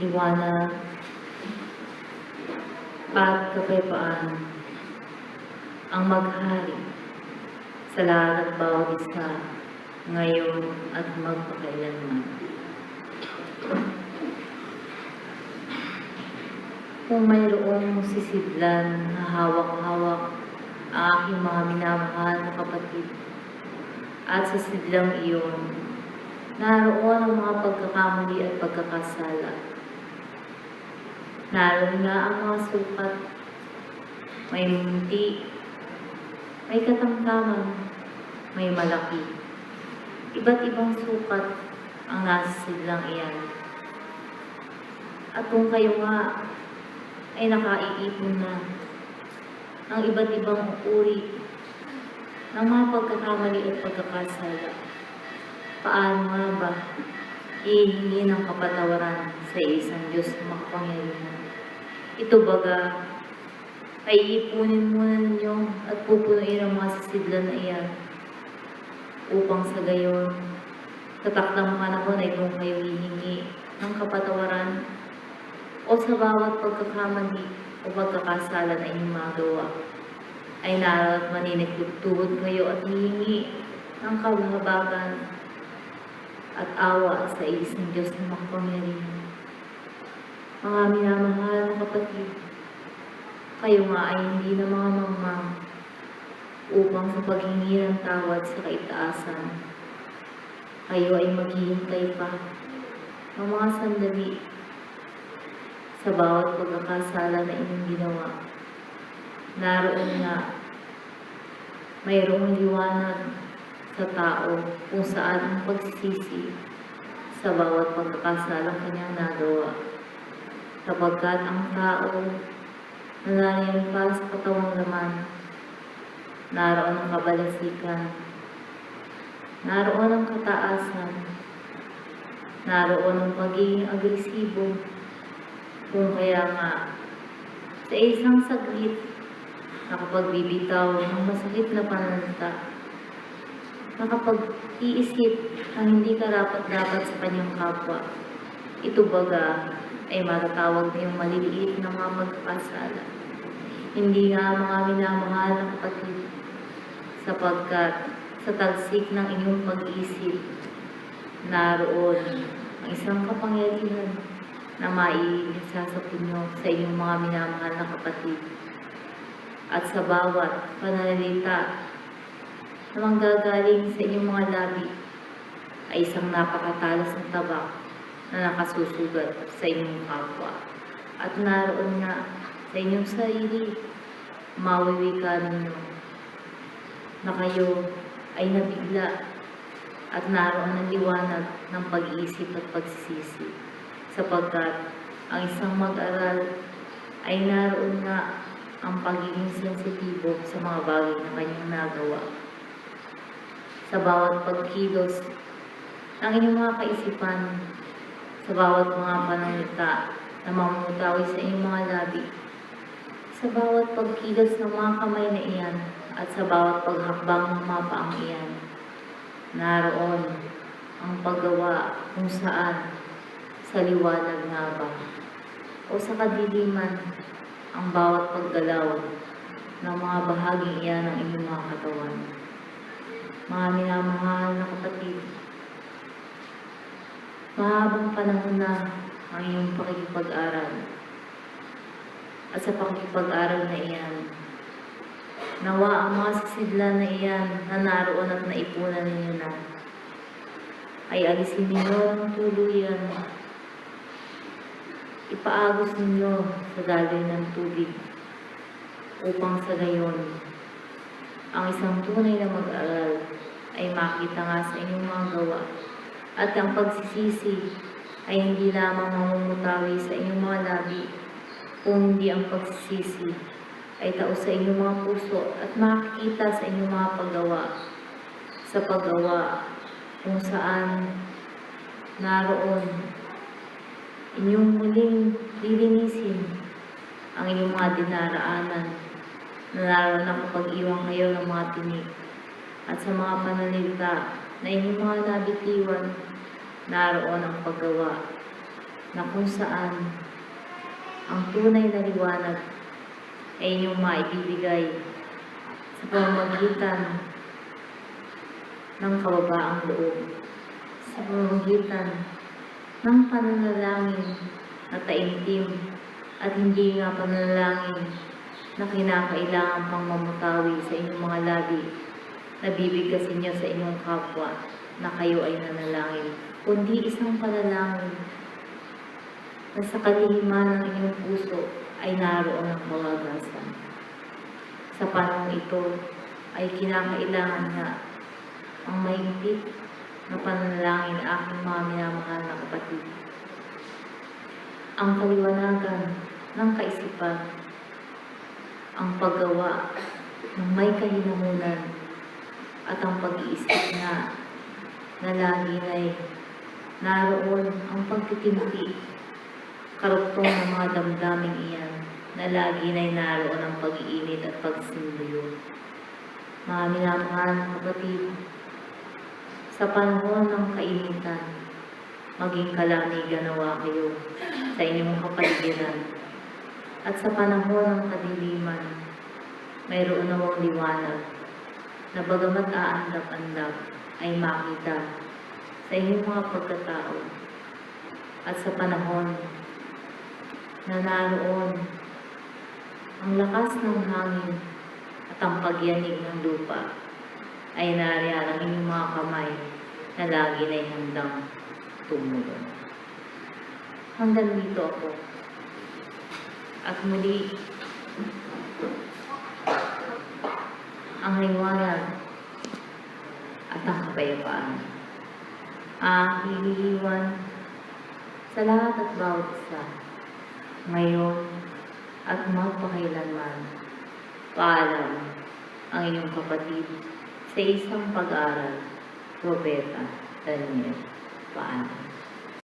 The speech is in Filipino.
liwanag, at kapayapaan ang maghari sa lahat at bawat isa ngayon at magpakailanman. Kung mayroong sisidlan na hawak-hawak ang aking mga minamahal na kapatid at sa sidlang iyon, naroon ang mga pagkakamali at pagkakasala. Naroon nga ang mga sukat, may munti, may katamtaman, may malaki. Iba't ibang sukat ang nasa sidlang iyan. At kung kayo nga ay nakaiipon na ng iba't ibang uri ng mga pagkakamali at pagkakasala, paano nga ba ihingi ng kapatawaran sa isang Diyos na makapangyarihan? Ito baga ay ipunin muna ninyo at pupunuin ang mga sisidlan na iyan upang sa gayon tatakdang panahon ay kung kayo hihingi ng kapatawaran o sa bawat pagkakamali o pagkakasala na inyong magawa ay naral at maniniktuhod kayo at hihingi ng kabahabagan at awa sa isang Diyos na makapangyarihan. Mga minamahal na kapatid, kayo nga ay hindi na mga mamang upang sa paghingi ng tawad sa kaitaasan, kayo ay maghihintay pa ng mga sandali sa bawat pagkakasala na inyong ginawa. Naroon nga, mayroong liwanag sa tao kung saan ang pagsisisi sa bawat pagkakasala kanyang nagawa. Kapagkat ang tao na nariyan para sa laman, naroon ang kabalasikan, naroon ang kataasan, naroon ang pagiging agresibo, kung kaya nga, sa isang saglit, nakapagbibitaw ng masakit na pananalita, nakapag-iisip ng hindi karapat-dapat sa kanyang kapwa. Ito baga ay matatawag niyong maliliit na mga magkakasala. Hindi nga mga minamahal na kapatid, sapagkat sa talsik ng inyong pag-iisip, naroon ang isang kapangyarihan na maiisa sa punyo sa inyong mga minamahal na kapatid. At sa bawat pananalita na manggagaling sa inyong mga labi ay isang napakatalas ng tabak na nakasusugat sa inyong kapwa. At naroon nga sa inyong sarili, mawiwika ninyo na kayo ay nabigla at naroon ang liwanag ng pag-iisip at pagsisisi sapagkat ang isang mag-aral ay naroon nga ang pagiging sensitibo sa mga bagay na kanyang nagawa. Sa bawat pagkilos ng inyong mga kaisipan, sa bawat mga pananita na mamutawi sa inyong mga labi, sa bawat pagkilos ng mga kamay na iyan, at sa bawat paghakbang ng mga paang iyan, naroon ang paggawa kung saan sa liwanag nga ba o sa kadiliman ang bawat paggalaw ng mga bahaging iyan ng inyong mga katawan. Mga minamahal na kapatid, mahabang panahon na ang iyong pakikipag-aral. At sa pakikipag-aral na iyan, nawa ang mga sisidlan na iyan na naroon at naipunan ninyo na ay alisin ninyo ng tuluyan ipaagos ninyo sa daloy ng tubig upang sa gayon ang isang tunay na mag-aral ay makita nga sa inyong mga gawa. At ang pagsisisi ay hindi lamang mamumutawi sa inyong mga labi kung hindi ang pagsisisi ay tao sa inyong mga puso at makikita sa inyong mga paggawa. Sa paggawa kung saan naroon inyong muling lilinisin ang inyong mga dinaraanan na naroon na kapag iwan kayo ng mga tinig. At sa mga panalita na inyong mga nabitiwan naroon ang paggawa na kung saan ang tunay na liwanag ay inyong maibibigay sa pamamagitan ng kababaang loob, sa pamamagitan ng pananalangin na taimtim at hindi nga pananalangin na kinakailangan pang mamutawi sa inyong mga labi na bibigkasin niyo sa inyong kapwa na kayo ay nanalangin, kundi isang panalangin na sa kalihiman ng inyong puso ay naroon ang kawagasan. Sa panahon ito ay kinakailangan nga ang mahigpit na pananalangin ng aking mga minamahal na kapatid. Ang kaliwanagan ng kaisipan, ang paggawa ng may kahinamunan at ang pag-iisip na na lagi ay naroon ang pagtitimpi, karuktong ng mga damdaming iyan na lagi ay naroon ang pag-iinit at pagsimulo. Mga minamahal na kapatid, sa panahon ng kainitan, maging kalamigan nawa kayo sa inyong kapaligiran. At sa panahon ng kadiliman, mayroon nawang liwanag na bagamat aandap-andap ay makita sa inyong mga pagkatao. At sa panahon na naroon ang lakas ng hangin at ang pagyanig ng lupa ay nariyan ang inyong mga kamay na lagi na handang tumulong. Hanggang dito ako. At muli, ang liwanag at ang kapayapaan. Ang hilihiwan sa lahat at bawat isa, ngayon at magpakailanman. Paalam ang inyong kapatid sa isang pag-aaral, Robeta Daniel. Paalam.